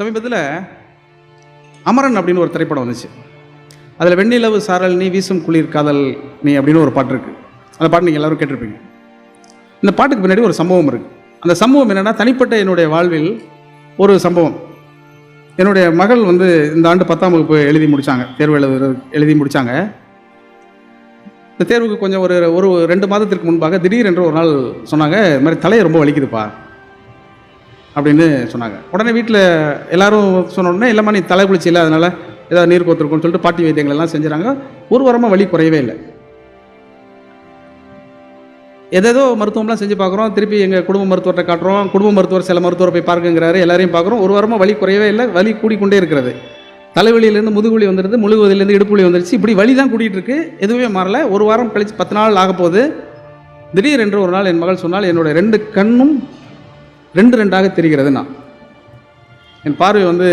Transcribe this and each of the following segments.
சமீபத்தில் அமரன் அப்படின்னு ஒரு திரைப்படம் வந்துச்சு. அதில் வெண்ணிலவு சாரல் நீ வீசும் குளிர் காதல் நீ அப்படின்னு ஒரு பாட்டு இருக்குது அந்த பாட்டு நீங்கள் எல்லாரும் கேட்டிருப்பீங்க. இந்த பாட்டுக்கு பின்னாடி ஒரு சம்பவம் இருக்குது அந்த சம்பவம் என்னென்னா தனிப்பட்ட என்னுடைய வாழ்வில் ஒரு சம்பவம். என்னுடைய மகள் வந்து இந்த ஆண்டு பத்தாம் வகுப்பு எழுதி முடித்தாங்க தேர்வு எழுது எழுதி முடித்தாங்க இந்த தேர்வுக்கு கொஞ்சம் ஒரு ஒரு ரெண்டு மாதத்திற்கு முன்பாக திடீர் என்று ஒரு நாள் சொன்னாங்க இது மாதிரி தலையை ரொம்ப வலிக்குதுப்பா. அப்படின்னு சொன்னாங்க. உடனே வீட்டில் எல்லாரும் சொன்ன உடனே இல்லைம்மா நீ தலை குளிச்சில்ல அதனால் ஏதாவது நீர் கோத்துருக்கும்னு சொல்லிட்டு பாட்டி வைத்தியங்கள் எல்லாம் செஞ்சுறாங்க. ஒரு வாரமாக வலி குறையவே இல்லை. எதேதோ மருத்துவம்லாம் செஞ்சு பார்க்குறோம். திருப்பி எங்கள் குடும்ப மருத்துவர்கிட்ட காட்டுறோம். குடும்ப மருத்துவர் சில மருத்துவரை போய் பார்க்குங்கிறாரு. எல்லாரையும் பார்க்குறோம். ஒரு வாரமாக வலி குறையவே இல்லை. வலி கூடிக்கொண்டே இருக்கிறது. தலைவலியிலேருந்து முதுகுவலி வந்துடுது முழுகுவதிலேருந்து இடுப்பு வலி வந்துருச்சு. இப்படி வலி தான் கூட்டிகிட்டு இருக்கு. எதுவுமே மாறல. ஒரு வாரம் கழிச்சு பத்து நாள் ஆக போகுது திடீரென்று ஒரு நாள் என் மகள் சொன்னால் என்னோடய ரெண்டு கண்ணும் ரெண்டு ரெண்டாக தெரிகிறது நான் என் பார்வை வந்து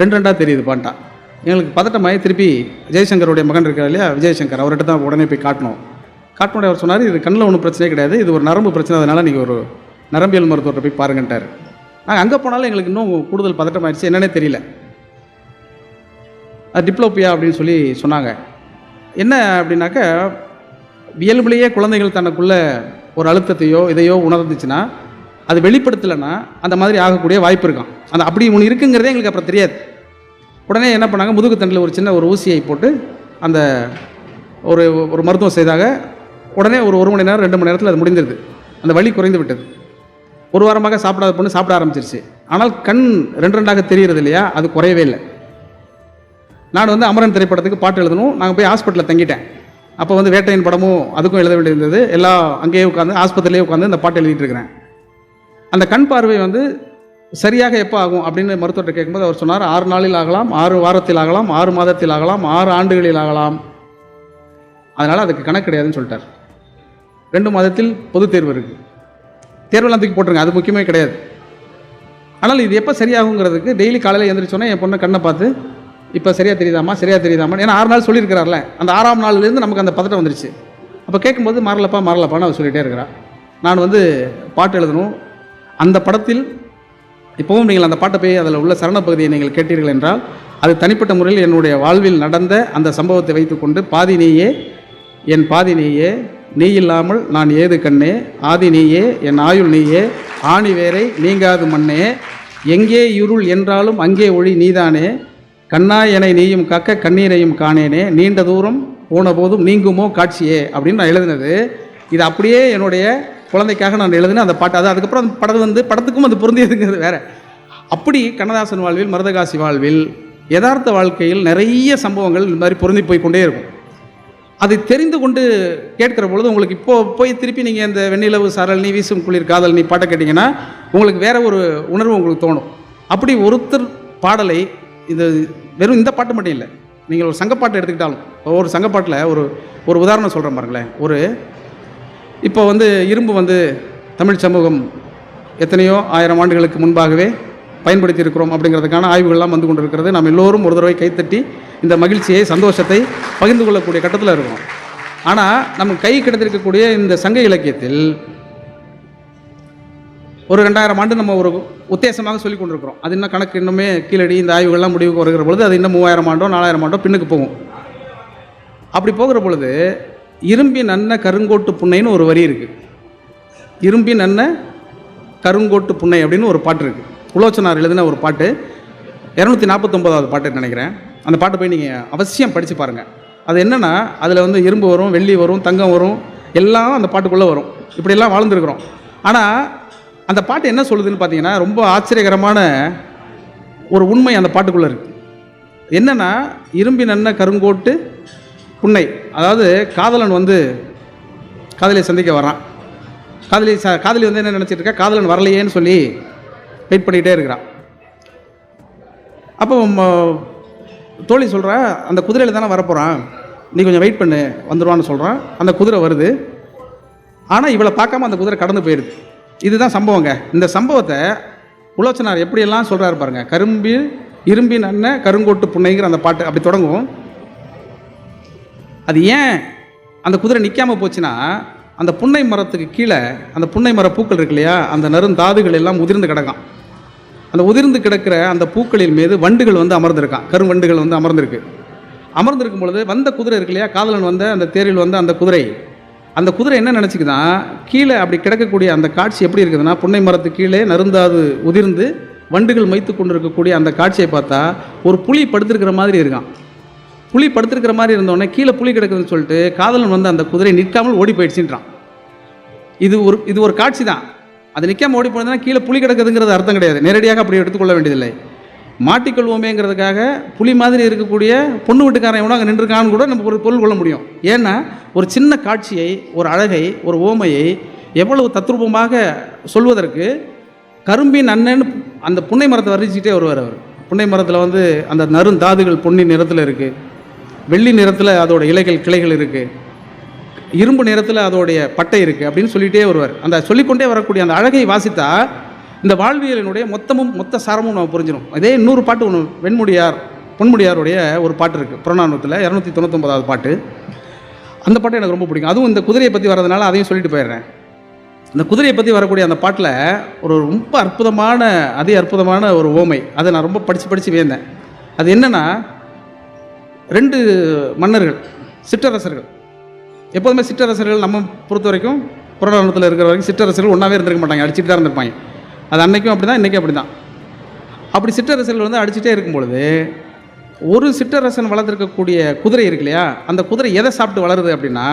ரெண்டு ரெண்டாக தெரியுது பாண்டா. எங்களுக்கு பதட்டமாயி திருப்பி ஜெய்சங்கருடைய மகன் இருக்கார் இல்லையா விஜயசங்கர் அவர்கிட்ட தான் உடனே போய் காட்டணும். காட்டினோட அவர் சொன்னார் இது கண்ணில் ஒன்றும் பிரச்சனையே கிடையாது இது ஒரு நரம்பு பிரச்சனை அதனால் நீங்கள் ஒரு நரம்பியல் மருத்துவர்கிட்ட போய் பாருங்கன்ட்டார். நாங்கள் அங்கே போனாலும் எங்களுக்கு இன்னும் கூடுதல் பதட்டமாயிடுச்சு என்னன்னே தெரியல. அது டிப்ளோப்பியா அப்படின்னு சொல்லி சொன்னாங்க. என்ன அப்படின்னாக்க இயல்புலேயே குழந்தைகள் தனக்குள்ளே ஒரு அழுத்தத்தையோ இதையோ உணர்ந்துச்சுன்னா அது வெளிப்படுத்தலைன்னா அந்த மாதிரி ஆகக்கூடிய வாய்ப்பு இருக்கும். அந்த அப்படி ஒன்று இருக்குங்கிறதே எங்களுக்கு அப்புறம் தெரியாது. உடனே என்ன பண்ணாங்க? முதுகு தண்டில் ஒரு சின்ன ஒரு ஊசியை போட்டு அந்த ஒரு ஒரு மருத்துவம் செய்தாங்க. உடனே ஒரு ஒரு மணி நேரம் ரெண்டு மணி நேரத்தில் அது முடிந்துருது அந்த வலி குறைந்து விட்டது. ஒரு வாரமாக சாப்பிடாத பொண்ணு சாப்பிட ஆரம்பிச்சிருச்சு. ஆனால் கண் ரெண்டு ரெண்டாக தெரிகிறது இல்லையா? அது குறையவே இல்லை. நான் வந்து அமரன் திரைப்படத்துக்கு பாட்டு எழுதணும். நாங்கள் போய் ஹாஸ்பிட்டலில் தங்கிட்டேன். அப்போ வந்து வேட்டையின் படமும் அதுக்கும் எழுத வேண்டியிருந்தது. எல்லாம் அங்கேயே உட்காந்து ஆஸ்பத்திரியிலே உட்காந்து இந்த பாட்டு எழுதிட்டு இருக்கிறேன். அந்த கண் பார்வை வந்து சரியாக எப்போ ஆகும் அப்படின்னு மருத்துவர்கிட்ட கேட்கும்போது அவர் சொன்னார் ஆறு நாளில் ஆகலாம் ஆறு வாரத்தில் ஆகலாம் ஆறு மாதத்தில் ஆகலாம் ஆறு ஆண்டுகளில் ஆகலாம். அதனால் அதுக்கு கணக்கு கிடையாதுன்னு சொல்லிட்டார். ரெண்டு மாதத்தில் பொது தேர்வு இருக்குது தேர்வெல்லாம் தூக்கி போட்டுருங்க அது முக்கியமே கிடையாது. ஆனால் இது எப்போ சரியாகுங்கிறதுக்கு டெய்லி காலையில் எழுந்திரிச்சோன்னே என் பொண்ணை கண்ணை பார்த்து இப்போ சரியாக தெரியுதாமா சரியாக தெரியுதாமா ஏன்னா ஆறு நாள் சொல்லியிருக்கிறார்ல அந்த ஆறாம் நாள்லேருந்து நமக்கு அந்த பதட்டம் வந்துருச்சு. அப்போ கேட்கும்போது மாறலப்பா மாறலப்பான்னு அவர் சொல்லிகிட்டே இருக்கிறான் நான் வந்து பாட்டு எழுதணும் அந்த படத்தில் இப்போவும் நீங்கள் அந்த பாட்டை போய் அதில் உள்ள சரண பகுதியை நீங்கள் கேட்டீர்கள் என்றால் அது தனிப்பட்ட முறையில் என்னுடைய வாழ்வில் நடந்த அந்த சம்பவத்தை வைத்துக்கொண்டு பாதி நீயே என் பாதி நீயே நீ இல்லாமல் நான் ஏது கண்ணே ஆதி நீயே என் ஆயுள் நீயே ஆணி வேரை நீங்காது மண்ணே எங்கே இருள் என்றாலும் அங்கே ஒளி நீதானே கண்ணாய் என நீயும் காக்க கண்ணீரையும் காணேனே நீண்ட தூரம் போன போதும் நீங்குமோ காட்சியே அப்படின்னு நான் எழுதினது. இது அப்படியே என்னுடைய குழந்தைக்காக நான் எழுதினேன் அந்த பாட்டு. அது அதுக்கப்புறம் அந்த படம் வந்து படத்துக்கும் அது பொருந்தியதுங்கிறது வேற. அப்படி கண்ணதாசன் வாழ்வில் மருதகாசி வாழ்வில் யதார்த்த வாழ்க்கையில் நிறைய சம்பவங்கள் இந்த மாதிரி பொருந்தி போய் கொண்டே இருக்கும். அதை தெரிந்து கொண்டு கேட்கிற பொழுது உங்களுக்கு இப்போது போய் திருப்பி நீங்கள் இந்த வெண்ணிலவு சரல் நீ வீசும் குளிர் காதல் நீ பாட்டை கேட்டிங்கன்னா உங்களுக்கு வேற ஒரு உணர்வு உங்களுக்கு தோணும். அப்படி ஒருத்தர் பாடலை இது வெறும் இந்த பாட்டு மட்டும் இல்லை நீங்கள் ஒரு சங்கப்பாட்டை எடுத்துக்கிட்டாலும் ஒரு சங்கப்பாட்டில் ஒரு ஒரு உதாரணம் சொல்கிறேன் பாருங்களேன். ஒரு இப்போ வந்து இரும்பு வந்து தமிழ் சமூகம் எத்தனையோ ஆயிரம் ஆண்டுகளுக்கு முன்பாகவே பயன்படுத்தி இருக்கிறோம் அப்படிங்கிறதுக்கான ஆய்வுகள்லாம் வந்து கொண்டிருக்கிறது. நாம் எல்லோரும் ஒரு தடவை கைத்தட்டி இந்த மகிழ்ச்சியை சந்தோஷத்தை பகிர்ந்து கொள்ளக்கூடிய கட்டத்தில் இருக்கும். ஆனால் நம்ம கை கிடந்திருக்கக்கூடிய இந்த சங்க இலக்கியத்தில் ஒரு ரெண்டாயிரம் ஆண்டு நம்ம ஒரு உத்தேசமாக சொல்லி கொண்டிருக்கிறோம். அது இன்னும் கணக்கு இன்னுமே கீழடி இந்த ஆய்வுகள்லாம் முடிவுக்கு வருகிற பொழுது அது இன்னும் மூவாயிரம் ஆண்டோ நாலாயிரம் ஆண்டோ பின்னுக்கு போகும். அப்படி போகிற பொழுது இரும்பி நன்ன கருங்கோட்டு புன்னைன்னு ஒரு வரி இருக்குது இரும்பி நன்ன கருங்கோட்டு புன்னை அப்படின்னு ஒரு பாட்டு இருக்குது குலோச்சனார் எழுதின ஒரு பாட்டு. இரநூத்தி நாற்பத்தொம்போதாவது பாட்டு நினைக்கிறேன். அந்த பாட்டு போய் நீங்கள் அவசியம் படித்து பாருங்கள் அது என்னென்னா அதில் வந்து இரும்பு வரும் வெள்ளி வரும் தங்கம் வரும் எல்லாம் அந்த பாட்டுக்குள்ளே வரும். இப்படியெல்லாம் வாழ்ந்துருக்குறோம். ஆனால் அந்த பாட்டு என்ன சொல்லுதுன்னு பார்த்தீங்கன்னா ரொம்ப ஆச்சரியகரமான ஒரு உண்மை அந்த பாட்டுக்குள்ளே இருக்குது என்னென்னா இரும்பி நன்ன கருங்கோட்டு புன்னை அதாவது காதலன் வந்து காதலியை சந்திக்க வரான் காதலி ச காதலி வந்து என்ன நினச்சிட்டு இருக்கா? காதலன் வரலையேன்னு சொல்லி வெயிட் பண்ணிக்கிட்டே இருக்கிறான். அப்போ ம- தோழி சொல்கிறா அந்த குதிரையில் தானே வரப்போகிறான் நீ கொஞ்சம் வெயிட் பண்ணு வந்துடுவான்னு சொல்கிறான் அந்த குதிரை வருது. ஆனால் இவளை பார்க்காம அந்த குதிரை கடந்து போயிடுது இதுதான் சம்பவங்க. இந்த சம்பவத்தை உலோச்சனார் எப்படியெல்லாம் சொல்கிறாரு பாருங்கள் கரும்பி இரும்பின் அண்ணன் கருங்கோட்டு புன்னைங்கிற அந்த பாட்டு அப்படி தொடங்கும். அது ஏன் அந்த குதிரை நிற்காமல் போச்சுன்னா அந்த புன்னை மரத்துக்கு கீழே அந்த புன்னை மர பூக்கள் இருக்கு இல்லையா அந்த நருந்தாதுகள் எல்லாம் உதிர்ந்து கிடக்கும். அந்த உதிர்ந்து கிடக்கிற அந்த பூக்களின் மீது வண்டுகள் வந்து அமர்ந்திருக்கான் கருவண்டுகள் வந்து அமர்ந்திருக்கு. அமர்ந்திருக்கும் பொழுது வந்த குதிரை இருக்கு இல்லையா காதலன் வந்த அந்த தேரில் வந்த அந்த குதிரை. அந்த குதிரை என்ன நினச்சிக்குதான் கீழே அப்படி கிடக்கக்கூடிய அந்த காட்சி எப்படி இருக்குதுன்னா புன்னை மரத்து கீழே நருந்தாது உதிர்ந்து வண்டுகள் மைத்து கொண்டு இருக்கக்கூடிய அந்த காட்சியை பார்த்தா ஒரு புலி படுத்திருக்கிற மாதிரி இருக்கான் புலி படுத்திருக்கிற மாதிரி இருந்தோடனே கீழே புலி கிடக்குதுன்னு சொல்லிட்டு காதலன் வந்து அந்த குதிரை நிற்காமல் ஓடி போயிடுச்சுன்றான். இது ஒரு இது ஒரு காட்சி தான். அது நிற்காம ஓடி போனதுன்னா கீழே புளி கிடக்குதுங்கிறது அர்த்தம் கிடையாது. நேரடியாக அப்படி எடுத்துக்கொள்ள வேண்டியதில்லை. மாட்டிக்கொள்வோமேங்கிறதுக்காக புலி மாதிரி இருக்கக்கூடிய பொண்ணு வீட்டுக்காரன் எவனோ அங்கே நின்றுருக்கான்னு கூட நம்ம ஒரு பொருள் கொள்ள முடியும். ஏன்னா ஒரு சின்ன காட்சியை ஒரு அழகை ஒரு ஓமையை எவ்வளவு தத்ரூபமாக சொல்வதற்கு கரும்பின் அண்ணன் அந்த புன்னை மரத்தை வர்ணிச்சுக்கிட்டே வருவார் அவர். புன்னை மரத்தில் வந்து அந்த நறுந்தாதுகள் பொன்னி நிறத்தில் இருக்குது வெள்ளி நிறத்தில் அதோட இலைகள் கிளைகள் இருக்குது இரும்பு நிறத்தில் அதோடைய பட்டை இருக்குது அப்படின்னு சொல்லிகிட்டே வருவார். அந்த சொல்லிக்கொண்டே வரக்கூடிய அந்த அழகை வாசித்தா இந்த வாழ்வியலினுடைய மொத்தமும் மொத்த சாரமும் நம்ம புரிஞ்சிடும் அதே இன்னொரு பாட்டு ஒன்று வெண்முடியார் பொன்முடியாருடைய ஒரு பாட்டு இருக்குது புறநானூற்றில் இரநூத்தி தொண்ணூத்தொம்பதாவது பாட்டு. அந்த பாட்டு எனக்கு ரொம்ப பிடிக்கும். அதுவும் இந்த குதிரையை பற்றி வர்றதுனால அதையும் சொல்லிட்டு போயிடுறேன். இந்த குதிரையை பற்றி வரக்கூடிய அந்த பாட்டில் ஒரு ரொம்ப அற்புதமான அதி அற்புதமான ஒரு ஓமை. அதை நான் ரொம்ப படித்து படித்து வியந்தேன். அது என்னென்னா ரெண்டு மன்னர்கள் சிற்றரசர்கள். எப்போதுமே சிற்றரசர்கள் நம்ம பொறுத்த வரைக்கும் புறநானூற்றில் இருக்கிற வரைக்கும் சிற்றரசர்கள் ஒன்றாவே இருந்திருக்க மாட்டாங்க அடிச்சுட்டு தான் இருந்திருப்பாங்க. அது அன்னைக்கும் அப்படி தான் இன்றைக்கும் அப்படி தான் அப்படி சிற்றரசர்கள் வந்து அடிச்சுட்டே இருக்கும் பொழுது ஒரு சிற்றரசன் வளர்த்துருக்கக்கூடிய குதிரை இருக்கு இல்லையா? அந்த குதிரை எதை சாப்பிட்டு வளருது அப்படின்னா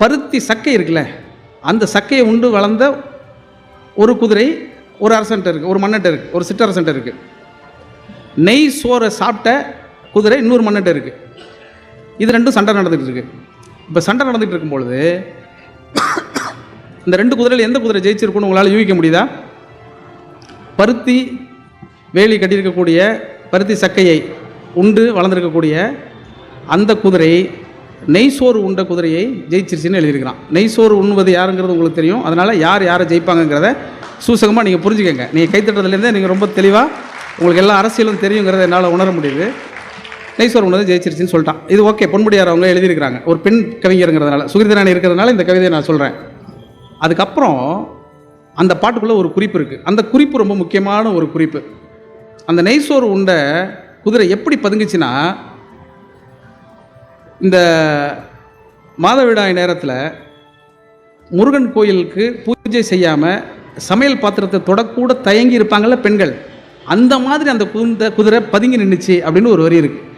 பருத்தி சக்கை இருக்குல்ல அந்த சக்கையை உண்டு வளர்ந்த ஒரு குதிரை ஒரு அரசன்ட்ட இருக்குது ஒரு மன்னட்ட இருக்குது ஒரு சிற்றரசன்ட்ட இருக்குது நெய் சோறை சாப்பிட்ட குதிரை இன்னொரு மன்னட்ட இருக்குது இது ரெண்டும் சண்டை நடந்துகிட்டு இருக்குது இப்போ சண்டை நடந்துகிட்டு இருக்கும்பொழுது இந்த ரெண்டு குதிரையில் எந்த குதிரை ஜெயிச்சிருக்குன்னு உங்களால் யூகிக்க முடியுதா? பருத்தி வேலி கட்டியிருக்கக்கூடிய பருத்தி சக்கையை உண்டு வளர்ந்துருக்கக்கூடிய அந்த குதிரை நெய்சோறு உண்ட குதிரையை ஜெயிச்சிருச்சுன்னு எழுதியிருக்கிறான். நெய்சோறு உண்ணுவது யாருங்கிறது உங்களுக்கு தெரியும். அதனால் யார் யாரை ஜெயிப்பாங்கங்கிறத சூசகமாக நீங்கள் புரிஞ்சுக்கங்க. நீங்கள் கைத்தட்டுறதுலேருந்தே நீங்கள் ரொம்ப தெளிவாக உங்களுக்கு எல்லா அரசியலும் தெரியுங்கிறத என்னால் உணர முடியுது. நெய்சோறு உணவு ஜெயிச்சிருச்சுன்னு சொல்லிட்டான். இது ஓகே பொன்முடியார் அவங்க எழுதியிருக்கிறாங்க. ஒரு பெண் கவிஞருங்கிறதுனால சுகிர்தராணி இருக்கிறதுனால இந்த கவிதையை நான் சொல்கிறேன் அதுக்கப்புறம் அந்த பாட்டுக்குள்ளே ஒரு குறிப்பு இருக்குது அந்த குறிப்பு ரொம்ப முக்கியமான ஒரு குறிப்பு. அந்த நெய்சோறு உண்ட குதிரை எப்படி பதுங்குச்சுன்னா இந்த மாதவிடாய் நேரத்தில் முருகன் கோயிலுக்கு பூஜை செய்யாமல் சமையல் பாத்திரத்தை தொடக்கூட தயங்கி இருப்பாங்கள்ல பெண்கள். அந்த மாதிரி அந்த குந்த குதிரை பதுங்கி நின்றுச்சு அப்படின்னு ஒரு வரி இருக்குது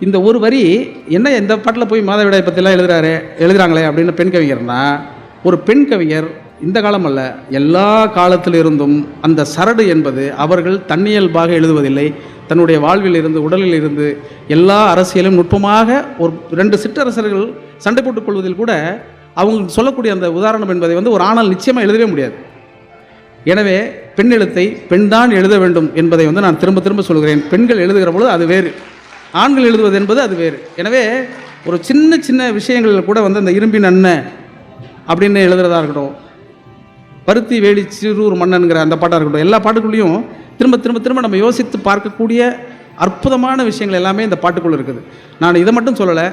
இந்த ஒரு வரி என்ன இந்த பாட்டில் போய் மாதவிடாய் பற்றிலாம் எழுதுறாரு எழுதுகிறாங்களே அப்படின்னு பெண் கவிஞர்னா ஒரு பெண் கவிஞர் இந்த காலம் அல்ல எல்லா காலத்தில் இருந்தும் அந்த சரடு என்பது அவர்கள் தன்னியல்பாக எழுதுவதில்லை தன்னுடைய வாழ்வில் இருந்து உடலில் இருந்து எல்லா அரசியலும் நுட்பமாக ஒரு ரெண்டு சிற்றரசர்கள் சண்டை போட்டுக் கொள்வதில் கூட அவங்க சொல்லக்கூடிய அந்த உதாரணம் என்பதை வந்து ஒரு ஆணால் நிச்சயமாக எழுதவே முடியாது. எனவே பெண் எழுத்தை பெண்தான் எழுத வேண்டும் என்பதை வந்து நான் திரும்ப திரும்ப சொல்கிறேன். பெண்கள் எழுதுகிற பொழுது அது வேறு. ஆண்கள் எழுதுவது என்பது அது வேறு. எனவே ஒரு சின்ன சின்ன விஷயங்களில் கூட வந்து அந்த இரும்பின் அண்ணன் அப்படின்னு எழுதுறதா இருக்கட்டும் பருத்தி வேலி சிறூர் மன்னனுங்கிற அந்த பாட்டாக இருக்கட்டும் எல்லா பாட்டுக்குள்ளேயும் திரும்ப திரும்ப திரும்ப நம்ம யோசித்து பார்க்கக்கூடிய அற்புதமான விஷயங்கள் எல்லாமே இந்த பாட்டுக்குள்ளே இருக்குது. நான் இதை மட்டும் சொல்லலை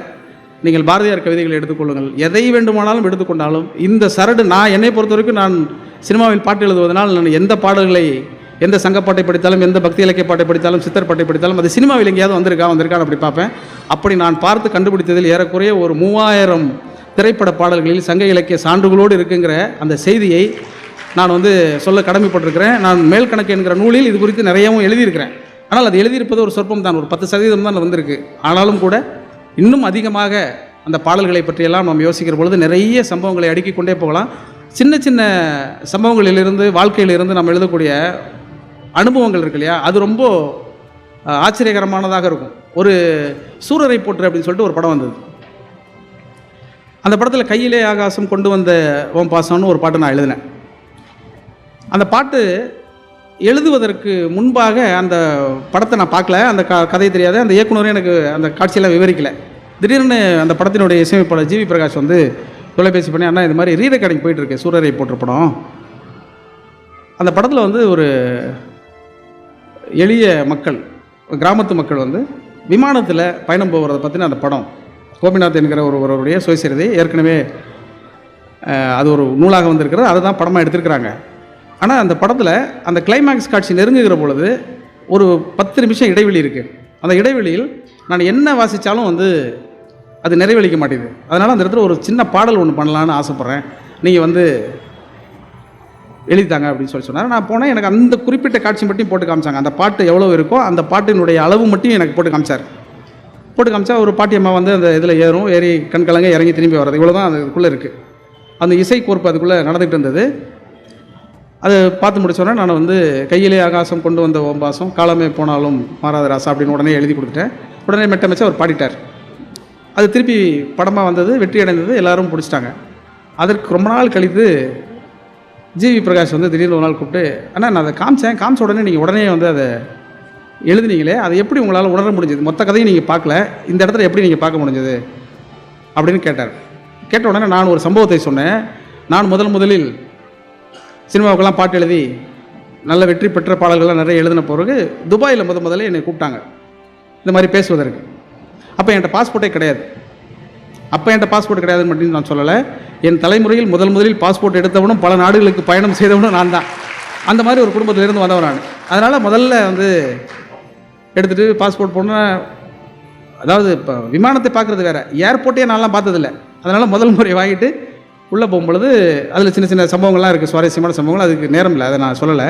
நீங்கள் பாரதியார் கவிதைகளை எடுத்துக்கொள்ளுங்கள் எதை வேண்டுமானாலும் எடுத்துக்கொண்டாலும் இந்த சரடு நான் என்னை பொறுத்த வரைக்கும் நான் சினிமாவில் பாட்டு எழுதுவதனால் நான் எந்த பாடல்களை எந்த சங்கப்பாட்டை படித்தாலும் எந்த பக்தி இலக்கிய பாட்டை படித்தாலும் சித்தர் பாட்டை படித்தாலும் அது சினிமாவில் எங்கேயாவது வந்திருக்கா? வந்திருக்கான்னு அப்படி பார்ப்பேன். அப்படி நான் பார்த்து கண்டுபிடித்ததில் ஏறக்குறைய ஒரு மூவாயிரம் திரைப்பட பாடல்களில் சங்க இலக்கிய சான்றுகளோடு இருக்குங்கிற அந்த செய்தியை நான் வந்து சொல்ல கடமைப்பட்டிருக்கிறேன். நான் மேல் கணக்கு என்கிற நூலில் இது குறித்து நிறையவும் எழுதியிருக்கிறேன். ஆனால் அது எழுதியிருப்பது ஒரு சொற்பம் தான் ஒரு பத்து சதவீதம் தான் வந்திருக்கு. ஆனாலும் கூட இன்னும் அதிகமாக அந்த பாடல்களை பற்றியெல்லாம் நாம் யோசிக்கிற பொழுது நிறைய சம்பவங்களை அடுக்கிக் கொண்டே போகலாம். சின்ன சின்ன சம்பவங்களிலிருந்து வாழ்க்கையிலிருந்து நம்ம எழுதக்கூடிய அனுபவங்கள் இருக்கு இல்லையா? அது ரொம்ப ஆச்சரியகரமானதாக இருக்கும். ஒரு சூரரை போற்று அப்படின்னு சொல்லிட்டு ஒரு படம் வந்தது. அந்த படத்தில் கையிலே ஆகாசம் கொண்டு வந்த ஓம் பாசம்னு ஒரு பாட்டு நான் எழுதினேன். அந்த பாட்டு எழுதுவதற்கு முன்பாக அந்த படத்தை நான் பார்க்கல. அந்த க கதை தெரியாது அந்த இயக்குனரும் எனக்கு அந்த காட்சியெல்லாம் விவரிக்கலை. திடீர்னு அந்த படத்தினுடைய இசையமைப்பாளர் ஜிவி பிரகாஷ் வந்து தொலைபேசி பண்ணி அண்ணா இது மாதிரி ரீ கடைக்கு போயிட்டுருக்கு சூரரை போட்டிருப்படம் படம். அந்த படத்தில் வந்து ஒரு எளிய மக்கள் கிராமத்து மக்கள் வந்து விமானத்தில் பயணம் போகிறத பற்றின அந்த படம். கோபிநாத் என்கிற ஒருவருடைய சுயசரிதை ஏற்கனவே அது ஒரு நூலாக வந்திருக்கிறது. அதை தான் படமாக எடுத்திருக்கிறாங்க. ஆனால் அந்த படத்தில் அந்த கிளைமேக்ஸ் காட்சி நெருங்குகிற பொழுது ஒரு பத்து நிமிஷம் இடைவெளி இருக்குது அந்த இடைவெளியில் நான் என்ன வாசித்தாலும் வந்து அது நிறைவளிக்க மாட்டேங்குது. அதனால் அந்த இடத்துல ஒரு சின்ன பாடல் ஒன்று பண்ணலான்னு ஆசைப்பட்றேன். நீங்கள் வந்து எழுதித்தாங்க அப்படின்னு சொல்லி சொன்னார். நான் போனேன் எனக்கு அந்த குறிப்பிட்ட காட்சி மட்டும் போட்டு காமிச்சாங்க. அந்த பாட்டு எவ்வளோ இருக்கோ அந்த பாட்டினுடைய அளவு மட்டும் எனக்கு போட்டு காமிச்சார். போட்டு காமிச்சா ஒரு பாட்டியம்மா வந்து அந்த இதில் ஏறும் ஏறி கண்கலங்க இறங்கி திரும்பி வர்றது. இவ்வளோ தான் அதுக்குள்ளே இருக்குது அந்த இசை கோர்ப்பு அதுக்குள்ளே நடந்துகிட்டு இருந்தது. அது பார்த்து முடிச்சோடனே நான் வந்து கையிலே ஆகாசம் கொண்டு வந்த ஓம்பாசம் காலமே போனாலும் மாறாத ராசா அப்படின்னு உடனே எழுதி கொடுத்துட்டேன். உடனே மெட்டமைச்சா அவர் பாடிட்டார். அது திருப்பி படமாக வந்தது வெற்றி அடைந்தது எல்லோரும் பிடிச்சிட்டாங்க. அதற்கு ரொம்ப நாள் கழித்து ஜிவி பிரகாஷ் வந்து திடீர்னு ஒரு நாள் கூப்பிட்டு அண்ணா நான் அதை காமிச்சேன். காமிச்ச உடனே நீங்கள் உடனே வந்து அதை எழுதுனீங்களே அதை எப்படி உங்களால் உணர முடிஞ்சது? மொத்த கதையும் நீங்கள் பார்க்கல. இந்த இடத்துல எப்படி நீங்கள் பார்க்க முடிஞ்சது? அப்படின்னு கேட்டார். கேட்ட உடனே நான் ஒரு சம்பவத்தை சொன்னேன். நான் முதல் முதலில் சினிமாவுக்கெல்லாம் பாட்டு எழுதி நல்ல வெற்றி பெற்ற பாடல்கள்லாம் நிறைய எழுதின பிறகு துபாயில் முத முதல்ல என்னை கூப்பிட்டாங்க. இந்த மாதிரி பேசுவதற்கு. அப்போ என்கிட்ட பாஸ்போர்ட்டே கிடையாது. அப்போ என்கிட்ட பாஸ்போர்ட் கிடையாது மட்டும் நான் சொல்லலை. என் தலைமுறையில் முதல் முதலில் பாஸ்போர்ட் எடுத்தவனும் பல நாடுகளுக்கு பயணம் செய்தவனும் நான் தான். அந்த மாதிரி ஒரு குடும்பத்திலேருந்து வந்தவன் நான். அதனால் முதல்ல வந்து எடுத்துகிட்டு பாஸ்போர்ட் போன அதாவது இப்போ விமானத்தை பார்க்குறது வேறு. ஏர்போர்ட்டே நான்லாம் பார்த்ததில்ல. அதனால் முதல் முறை வாங்கிட்டு உள்ளே போகும்பொழுது அதில் சின்ன சின்ன சம்பவங்கள்லாம் இருக்குது சுவாரஸ்யமான சம்பவங்கள். அதுக்கு நேரம் இல்லை. அதை நான் சொல்லலை.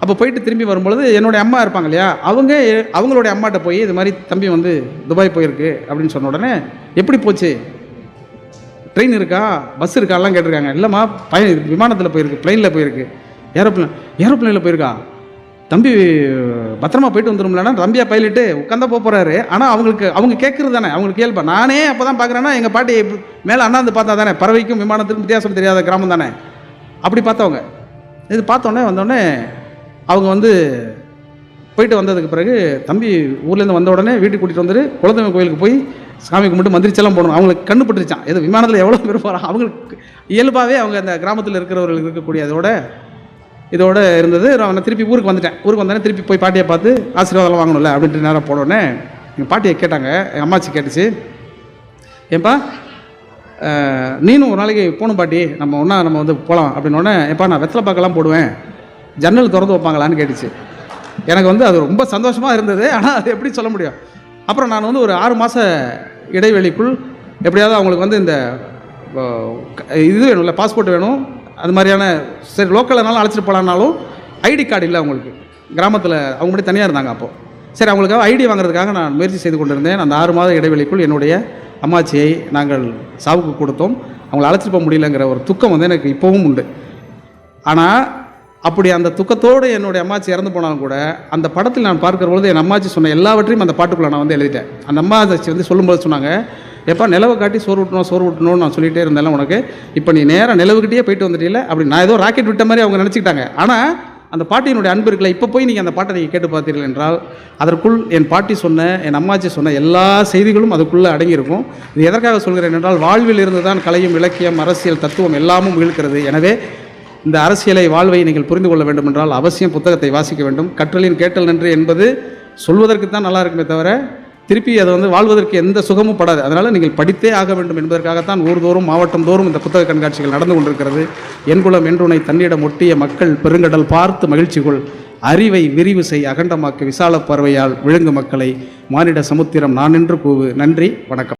அப்போ போயிட்டு திரும்பி வரும்பொழுது என்னுடைய அம்மா இருப்பாங்க இல்லையா? அவங்க அவங்களுடைய அம்மாட்ட போய் இது மாதிரி தம்பி வந்து துபாய் போயிருக்கு அப்படின்னு சொன்ன உடனே எப்படி போச்சு? ட்ரெயின் இருக்கா? பஸ் இருக்காலாம் கேட்டிருக்காங்க. இல்லைம்மா பய விமானத்தில் போயிருக்கு பிளெயினில் போயிருக்கு. ஏரோப்ளேன் ஏரோப்ளேனில் போயிருக்கா? தம்பி பத்திரமா போயிட்டு வந்துடும்லன்னா தம்பியா பைலட்டு உட்காந்தா போக போகிறாரு ஆனால் அவங்களுக்கு அவங்க கேட்குறது தானே அவங்களுக்கு கேள்பா நானே அப்போ தான் பார்க்குறேன்னா எங்கள் பாட்டி மேலே அண்ணாந்து பார்த்தா தானே பறவைக்கும் விமானத்துக்கும் வித்தியாசம் தெரியாத கிராமம் தானே. அப்படி பார்த்தவங்க. இது பார்த்தோன்னே வந்தோடனே அவங்க வந்து போயிட்டு வந்ததுக்கு பிறகு தம்பி ஊர்லேருந்து வந்த உடனே வீட்டுக்கு கூட்டிகிட்டு வந்துட்டு குலதெய்வ கோயிலுக்கு போய் சாமி கும்பிட்டு மந்திரிச்செல்லாம் போகணும் அவங்களுக்கு கண்ணு பட்டுருச்சான் எது விமானத்தில் எவ்வளோ பேர் போகிறான் அவங்களுக்கு இயல்பாகவே அவங்க அந்த கிராமத்தில் இருக்கிறவர்களுக்கு இருக்கக்கூடிய அதோட இதோட இருந்தது. நான் திருப்பி ஊருக்கு வந்துட்டேன். ஊருக்கு வந்தோடனே திருப்பி போய் பாட்டியை பார்த்து ஆசீர்வாதம் வாங்கணும்ல? அப்படின்ட்டு நேரம் போனோடனே எங்கள் பாட்டியை கேட்டாங்க. எங்கள் அம்மாச்சி கேட்டுச்சு. ஏன்பா நீனும் ஒரு நாளைக்கு போகணும் பாட்டி. நம்ம ஒன்றா நம்ம வந்து போகலாம் அப்படின்னோடனே ஏப்பா நான் வெத்தலை பாக்கெல்லாம் போடுவேன். ஜன்னல் திறந்து வைப்பாங்களான்னு கேட்டுச்சு. எனக்கு வந்து அது ரொம்ப சந்தோஷமாக இருந்தது. ஆனால் அது எப்படி சொல்ல முடியும்? அப்புறம் நான் வந்து ஒரு ஆறு மாத இடைவெளிக்குள் எப்படியாவது அவங்களுக்கு வந்து இந்த இது வேணும்ல பாஸ்போர்ட் வேணும். அது மாதிரியான சரி லோக்கலனாலும் அழைச்சிட்டு போகலான்னாலும் ஐடி கார்டு இல்லை அவங்களுக்கு. கிராமத்தில் அவங்க மட்டும் தனியாக இருந்தாங்க அப்போது சரி அவங்களுக்காக ஐடி வாங்குறதுக்காக நான் முயற்சி செய்து கொண்டிருந்தேன். அந்த ஆறு மாத இடைவெளிக்குள் என்னுடைய அம்மாச்சியை நாங்கள் சாவுக்கு கொடுத்தோம். அவங்கள அழைச்சிட்டு போக முடியலங்கிற ஒரு துக்கம் வந்து எனக்கு இப்போவும் உண்டு. ஆனால் அப்படி அந்த துக்கத்தோடு என்னுடைய அம்மாச்சி இறந்து போனாலும் கூட அந்த படத்தில் நான் பார்க்கிற பொழுது என் அம்மாச்சி சொன்ன எல்லாவற்றையும் அந்த பாட்டுக்குள்ளே நான் வந்து எழுதிட்டேன். அந்த அம்மாச்சி வந்து சொல்லும்போது சொன்னாங்க எப்போ நிலவை காட்டி சோறு விட்டணும் சோறு விட்டணும்னு நான் சொல்லிகிட்டே இருந்தாலும் உனக்கு. இப்போ நீ நேராக நிலவுக்கிட்டே போயிட்டு வந்துட்டீல அப்படி நான் ஏதோ ராக்கெட் விட்ட மாதிரி அவங்க நினச்சிக்கிட்டாங்க. ஆனால் அந்த பாட்டியினுடைய அன்பு இருக்குல்ல இப்போ போய் நீங்கள் அந்த பாட்டை நீங்கள் கேட்டு பார்த்தீர்கள் என்றால் அதற்குள் என் பாட்டி சொன்ன என் அம்மாச்சி சொன்ன எல்லா செய்திகளும் அதுக்குள்ளே அடங்கியிருக்கும். இது எதற்காக சொல்கிறேன் என்றால் வாழ்வில் இருந்து தான் கலையும் இலக்கியம் அரசியல் தத்துவம் எல்லாமும் இழுக்கிறது எனவே இந்த அரசியலை வாழ்வை நீங்கள் புரிந்து கொள்ள வேண்டும் என்றால் அவசியம் புத்தகத்தை வாசிக்க வேண்டும். கற்றலின் கேட்டல் நன்று என்பது சொல்வதற்கு தான் நல்லா இருக்குமே தவிர திருப்பி அதை வந்து வாழ்வதற்கு எந்த சுகமும் படாது. அதனால் நீங்கள் படித்தே ஆக வேண்டும் என்பதற்காகத்தான் ஊர்தோறும் மாவட்டம் தோறும் இந்த புத்தக கண்காட்சிகள் நடந்து கொண்டிருக்கிறது. என்குளம் என்றுனை தன்னிடம் ஒட்டிய மக்கள் பெருங்கடல் பார்த்து மகிழ்ச்சி கொள் அறிவை விரிவு செய் அகண்டமாக்கு விசால பார்வையால் விழுங்கு மக்களை. மானிட சமுத்திரம் நான் என்று கூவு. நன்றி வணக்கம்.